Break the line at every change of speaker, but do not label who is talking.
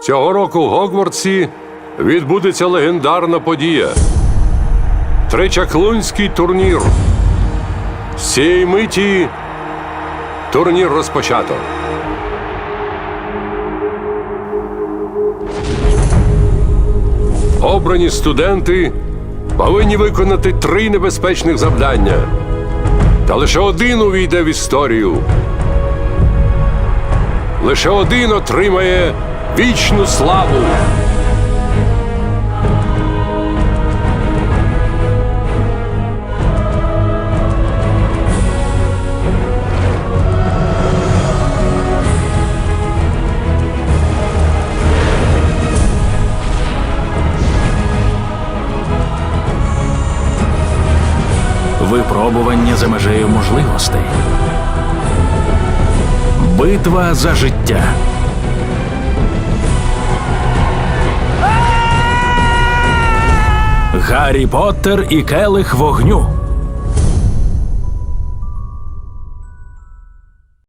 Цього року в Гогвартсі відбудеться легендарна подія. Тричаклунський турнір. З цієї миті турнір розпочато. Обрані студенти повинні виконати три небезпечних завдання. Та лише один увійде в історію. Лише один отримає вічну славу.
Випробування за межею можливостей. Битва за життя. Гаррі Поттер і келих вогню.